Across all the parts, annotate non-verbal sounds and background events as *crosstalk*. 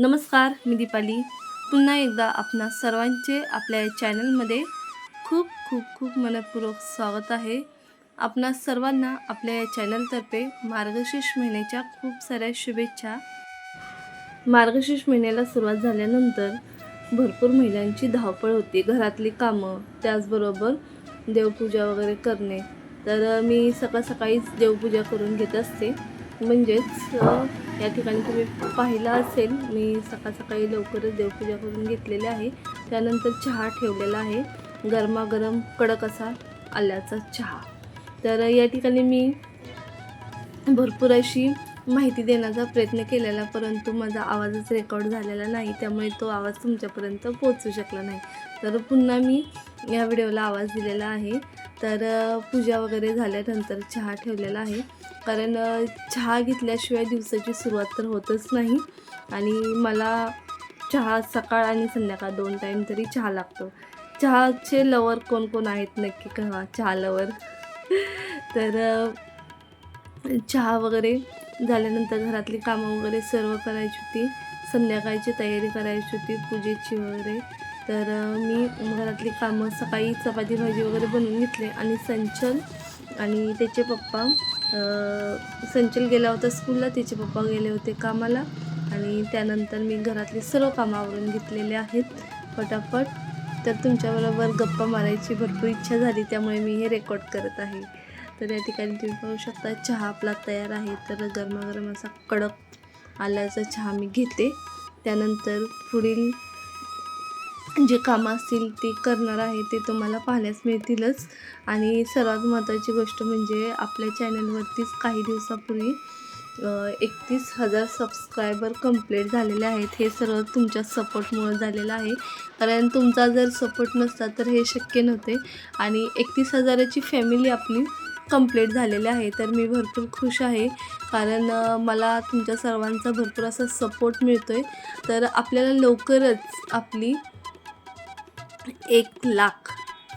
नमस्कार मी दीपाली. पुन्हा एकदा आपणा सर्वांचे आपल्या चॅनलमध्ये खूप खूप खूप मनपूर्वक स्वागत आहे. आपणा सर्वांना आपल्या या चॅनलतर्फे मार्गशीर्ष महिन्याच्या खूप साऱ्या शुभेच्छा. मार्गशीर्ष महिन्याला सुरुवात झाल्यानंतर भरपूर महिलांची धावपळ होती. घरातली कामं त्याचबरोबर देवपूजा वगैरे करणे. तर मी सकाळ सकाळीच देवपूजा करून घेत असते. म्हणजेच या ठिकाणी तुम्ही पाहिलं असेल मी सकाळ सकाळी लवकरच देवपूजा करून घेतलेली आहे. त्यानंतर चहा ठेवलेला आहे. गरमागरम कडक असा आल्याचा चहा. तर या ठिकाणी मी भरपूर अशी माहिती देण्याचा प्रयत्न केलेला परंतु माझा आवाजच रेकॉर्ड झालेला नाही त्यामुळे तो आवाज तुमच्यापर्यंत पोचू शकला नाही. तर पुन्हा मी या व्हिडिओला आवाज दिलेला आहे. तर पूजा वगैरे झाल्यानंतर चहा ठेवलेला आहे. कारण चहा घेतल्याशिवाय दिवसाची सुरुवात तर होतच नाही. आणि मला चहा सकाळ आणि संध्याकाळ दोन टाईम तरी चहा लागतो. चहाचे लवर कोण कोण आहेत नक्की कळवा चहा लवर *laughs* तर चहा वगैरे झाल्यानंतर घरातली कामं वगैरे सर्व करायची होती. संध्याकाळची तयारी करायची होती पूजेची वगैरे. तर मी घरातली कामं सकाळी चपाती भाजी वगैरे बनवून घेतले आणि संचल आणि त्याचे पप्पा संचल गेला होता स्कूलला त्याचे पप्पा गेले होते कामाला आणि त्यानंतर मी घरातली सर्व कामं आवरून घेतलेले आहेत पटापट. तर तुमच्याबरोबर गप्पा मारायची भरपूर इच्छा झाली त्यामुळे मी हे रेकॉर्ड करत आहे. तर या ठिकाणी तुम्ही पाहू शकता चहा आपला तयार आहे. तर गरमागरम असा कडक आल्याचा चहा मी घेते. त्यानंतर पुढील जे कामं असतील ते करणार आहे ते तुम्हाला पाहण्यास मिळतीलच. आणि सर्वात महत्त्वाची गोष्ट म्हणजे आपल्या चॅनलवरतीच काही दिवसापूर्वी एकतीस हजार सबस्क्रायबर कंप्लीट झालेले आहेत. हे सर्व तुमच्या सपोर्टमुळे झालेलं आहे. कारण तुमचा जर सपोर्ट नसता तर हे शक्य नव्हते. आणि एकतीस हजाराची फॅमिली आपली कंप्लीट झालेली आहे. तर मी भरपूर खुश आहे. कारण मला तुमच्या सर्वांचा भरपूर असा सपोर्ट मिळतो आहे तर आपल्याला लवकरच आपली एक लाख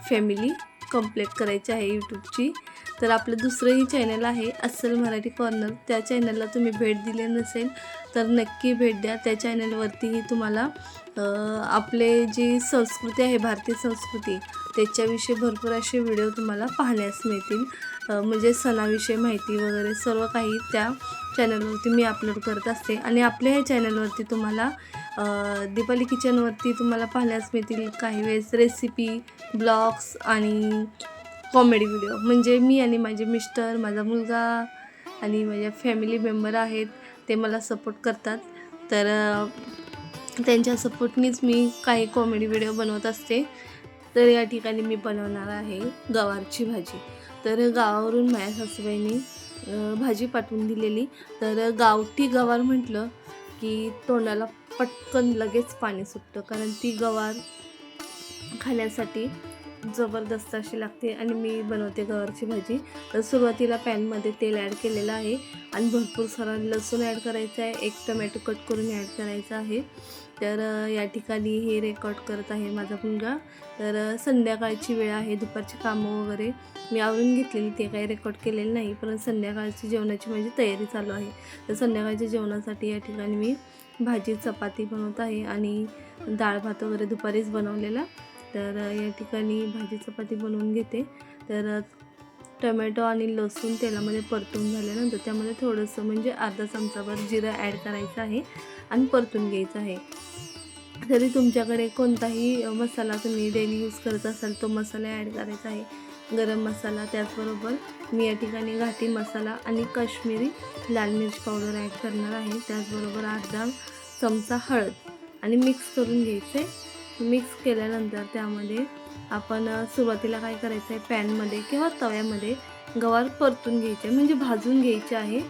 फॅमिली कंप्लीट करायची आहे यूट्यूबची तर आपलं दुसरंही चॅनल आहे अस्सल मराठी कॉर्नर त्या चॅनलला तुम्ही भेट दिले नसेल तर नक्की भेट द्या. त्या चॅनलवरतीही तुम्हाला आपले जी संस्कृती आहे भारतीय संस्कृती त्याच्याविषयी भरपूर असे व्हिडिओ तुम्हाला पाहण्यास मिळतील. म्हणजे सणाविषयी माहिती वगैरे सर्व काही त्या चॅनलवरती मी अपलोड करत असते. आणि आपल्या ह्या चॅनलवरती तुम्हाला दीपाली किचनवरती तुम्हाला पाहण्यास मिळतील काही वेळेस रेसिपी ब्लॉग्स आणि कॉमेडी व्हिडिओ म्हणजे मी आणि माझे मिस्टर माझा मुलगा आणि माझ्या फॅमिली मेंबर आहेत ते मला सपोर्ट करतात. तर त्यांच्या सपोर्टनीच मी काही कॉमेडी व्हिडिओ बनवत असते. तर या ठिकाणी मी बनवणार आहे गवारची भाजी. तर गावावरून माझ्या सासूबाईंनी भाजी पाठवून दिलेली. तर गावठी गवार म्हटलं की तोंडाला पटकन लगेच पाणी सुटतं. कारण ती गवार खाण्यासाठी जबरदस्त अशी लागते आणि मी बनवते गवारची भाजी. तर सुरुवातीला पॅनमध्ये तेल ॲड केलेलं आहे आणि भरपूर सारा लसूण ॲड करायचं आहे. एक टमॅटो कट करून ॲड करायचा आहे. तर या ठिकाणी हे रेकॉर्ड करत आहे माझा मुलगा. तर संध्याकाळची वेळ आहे दुपारची कामं वगैरे मी आवरून घेतलेली ते काही रेकॉर्ड केलेलं नाही. पण संध्याकाळची जेवणाची माझी तयारी चालू आहे. तर संध्याकाळच्या जेवणासाठी या ठिकाणी मी भाजी चपाती बनवत आहे आणि डाळ भात वगैरे दुपारीच बनवलेला. तर या ठिकाणी भाजी चपाती बनवून घेते. तर टमॅटो आणि लसूण तेलामध्ये परतून झाल्यानंतर त्यामध्ये थोडंसं म्हणजे अर्धा चमचाभर जिरं ॲड करायचं आहे आणि परतून घ्यायचं आहे. जरी तुमच्याकडे कोणताही मसाला तुम्ही डेली यूज करत असाल तो मसाला ॲड करायचा आहे. गरम मसाला त्याचबरोबर मी या ठिकाणी घाटी मसाला आणि काश्मीरी लाल मिर्च पावडर ॲड करणार आहे. त्याचबरोबर अर्धा चमचा हळद आणि मिक्स करून घ्यायचं. आहे मिक्स केल्यानंतर त्यामध्ये आपण सुरुवातीला काय करायचं आहे पॅनमध्ये किंवा तव्यामध्ये गवार परतून घ्यायचे. म्हणजे भाजून घ्यायचे आहे.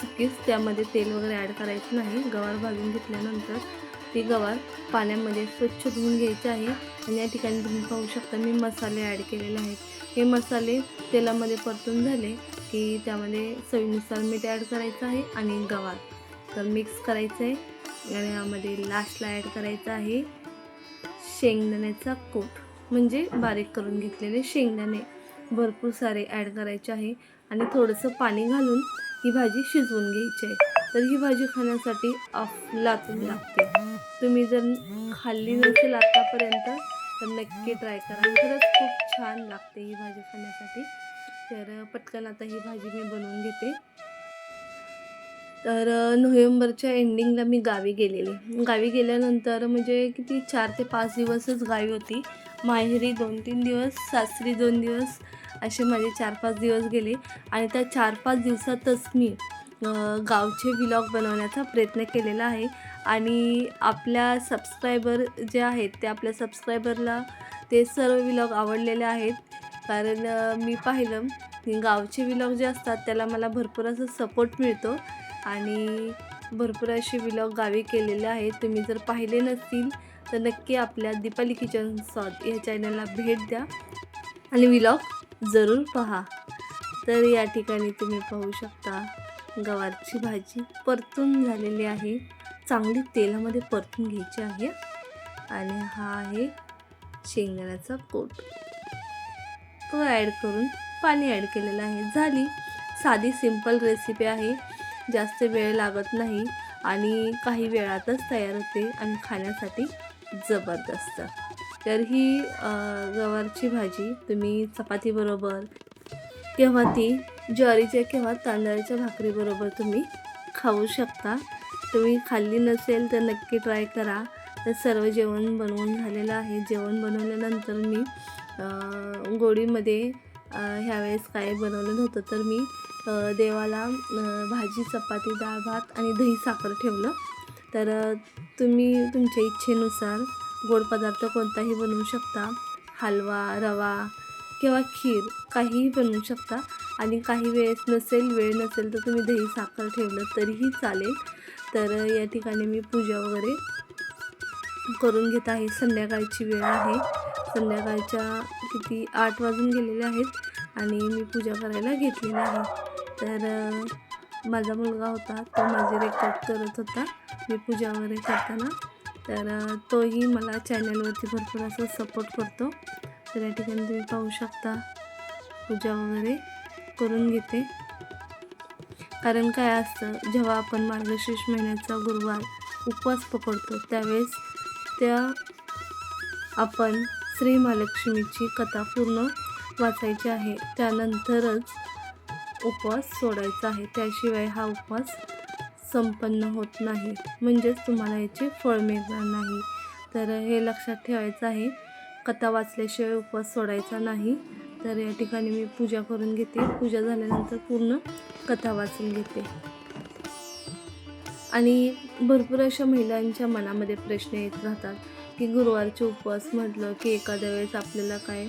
सुकीच त्यामध्ये तेल वगैरे ॲड करायचं नाही. गवार भाजून घेतल्यानंतर ती गवार पाण्यामध्ये स्वच्छ धुवून घ्यायची आहे. आणि या ठिकाणी तुम्ही पाहू शकता मी मसाले ॲड केलेले आहेत. हे मसाले तेलामध्ये परतून झाले की त्यामध्ये चवीनुसार मीठ ॲड करायचं आहे आणि गवार. तर मिक्स करायचं आहे आणि यामध्ये लास्टला ॲड करायचं आहे. शेंगदाण्याचा कूट. म्हणजे बारीक करून घेतलेले शेंगदाणे. भरपूर सारे ॲड करायचे आहे. आणि थोडंसं पाणी घालून ही भाजी शिजवून घ्यायची आहे. तर ही भाजी खाण्यासाठी अफलातून लागते. तुम्ही जर खाल्ली नसेल आतापर्यंत तर नक्की ट्राय करा. खरंच खूप छान लागते ही भाजी खाण्यासाठी. तर पटकन आता ही भाजी मी बनवून घेते. तर नोव्हेंबरच्या एंडिंगला मी गावी गेलेली. गावी गेल्यानंतर म्हणजे किती चार ते पाच दिवसच गावी होती. माहेरी दोन तीन दिवस सासरी दोन दिवस असे माझे चार पाच दिवस गेले. आणि त्या चार पाच दिवसातच मी गावचे व्लॉग बनवण्याचा प्रयत्न केलेला आहे. आणि आपल्या सबस्क्रायबर जे आहेत ते आपल्या सबस्क्रायबरला ते सर्व व्लॉग आवडलेले आहेत. कारण मी पाहिलं की गावचे व्लॉग जे असतात त्याला मला भरपूर असं सपोर्ट मिळतो. आणि भरपूर असे व्लॉग गावी केलेले आहेत. तुम्ही जर पाहिले नसतील तर नक्की आपल्या दीपाली किचन सॉद या चॅनलला भेट द्या आणि व्लॉग जरूर पहा. तर या ठिकाणी तुम्ही पाहू शकता गवारची भाजी परतून झालेली आहे. चांगली तेलामध्ये परतून घ्यायची आहे. आणि हा आहे शेंगदाण्याचा कोट. तो ॲड करून पाणी ॲड केलेलं आहे. झाली. साधी सिंपल रेसिपी आहे. जास्त वेळ लागत नाही आणि काही वेळातच तयार होते आणि खाण्यासाठी जबरदस्त. तर ही गवारची भाजी तुम्ही चपातीबरोबर किंवा ती ज्वारीच्या किंवा तांदळाच्या भाकरीबरोबर तुम्ही खाऊ शकता. तुम्ही खाल्ली नसेल तर नक्की ट्राय करा. तर सर्व जेवण बनवून झालेलं आहे. जेवण बनवल्यानंतर मी गोडीमध्ये ह्यावेळेस काय बनवलं नव्हतं तर मी देवाला भाजी चपाती डाळ भात आणि दही साखर ठेवलं. तर तुम्ही तुमच्या इच्छेनुसार गोड पदार्थ कोणताही बनवू शकता. हलवा रवा किंवा खीर काहीही बनवू शकता. आणि काही वेळेस नसेल वेळ नसेल तर तुम्ही दही साखर ठेवलं तरीही चालेल. तर या ठिकाणी मी पूजा वगैरे करून घेत आहे. संध्याकाळची वेळ आहे. संध्याकाळच्या किती आठ वाजून गेलेले आहेत आणि मी पूजा करायला घेतलेली आहे. तर माझा मुलगा होता तो माझे रेकॉर्ड करत होता मी पूजा वगैरे करताना. तर तोही मला चॅनलवरती भरपूर असं सपोर्ट करतो. तर या ठिकाणी तुम्ही पाहू शकता पूजा वगैरे करून घेते. कारण काय असतं जेव्हा आपण मार्गशीर्ष महिन्याचा गुरुवार उपवास पकडतो त्यावेळेस त्या आपण श्री महालक्ष्मीची कथा पूर्ण वाचायची आहे. त्यानंतरच उपवास सोडायचा आहे. त्याशिवाय हा उपवास संपन्न होत नाही. म्हणजेच तुम्हाला याचे फळ मिळणार नाही. तर हे लक्षात ठेवायचं आहे. कथा वाचल्याशिवाय उपवास सोडायचा नाही. तर या ठिकाणी मी पूजा करून घेते. पूजा झाल्यानंतर पूर्ण कथा वाचून घेते. आणि भरपूर अशा महिलांच्या मनामध्ये प्रश्न येत राहतात की गुरुवारचे उपवास म्हटलं की एखाद्या वेळेस आपल्याला काय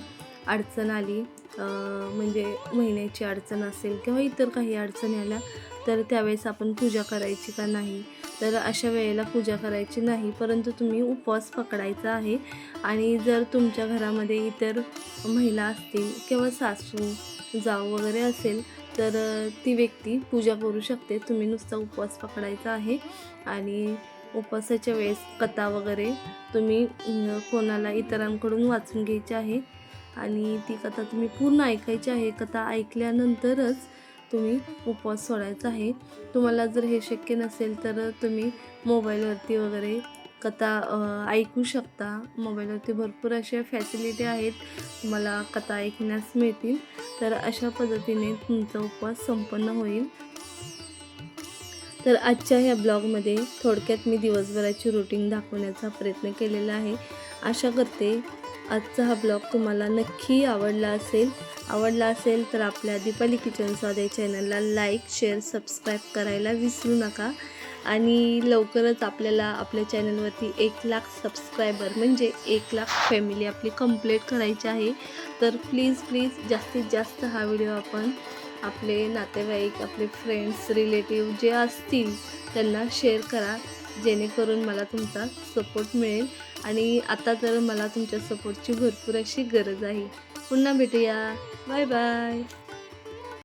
अडचण आली म्हणजे महिन्याची अडचण असेल किंवा इतर काही अडचणी आल्या तर त्यावेळेस आपण पूजा करायची का नाही? तर अशा वेळेला पूजा करायची नाही परंतु तुम्ही उपवास पकडायचा आहे आणि जर तुमच्या घरामध्ये इतर महिला असतील किंवा सासू जाऊ वगैरे असेल तर ती व्यक्ती पूजा करू शकते. तुम्ही नुसता उपवास पकडायचा आहे आणि उपवासाच्या वेळेस कथा वगैरे तुम्ही कोणाला इतरांकडून वाचून घ्यायची आहे. आणि ती कथा तुम्ही पूर्ण ऐकायची आहे. कथा ऐकल्यानंतरच तुम्ही उपवास सोडायचा आहे. तुम्हाला जर हे शक्य नसेल तर तुम्ही मोबाईलवरती वगैरे कथा ऐकू शकता. मोबाईलवरती भरपूर अशा फॅसिलिटी आहेत. तुम्हाला कथा ऐकण्यास मिळतील. तर अशा पद्धतीने तुमचा उपवास संपन्न होईल. तर आजच्या ह्या ब्लॉगमध्ये थोडक्यात मी दिवसभराची रुटीन दाखवण्याचा प्रयत्न केलेला आहे. आशा करते आजचा हा ब्लॉग तुम्हाला नक्की आवडला असेल आवडला असेल तर आपल्या दीपाली किचन साधे चॅनलला लाईक शेअर सबस्क्राईब करायला विसरू नका. आणि लवकरच आपल्याला आपल्या चॅनलवरती एक लाख सबस्क्रायबर म्हणजे एक लाख फॅमिली आपली कंप्लीट करायची आहे. तर प्लीज प्लीज जास्तीत जास्त हा व्हिडिओ आपण आपले नातेवाईक आपले फ्रेंड्स रिलेटिव्ह जे असतील त्यांना शेअर करा. जेणेकरून मला तुमचा सपोर्ट मिळेल. आणि आता तर मला तुमच्या सपोर्टची भरपूर अशी गरज आहे. पुन्हा भेटूया. Bye bye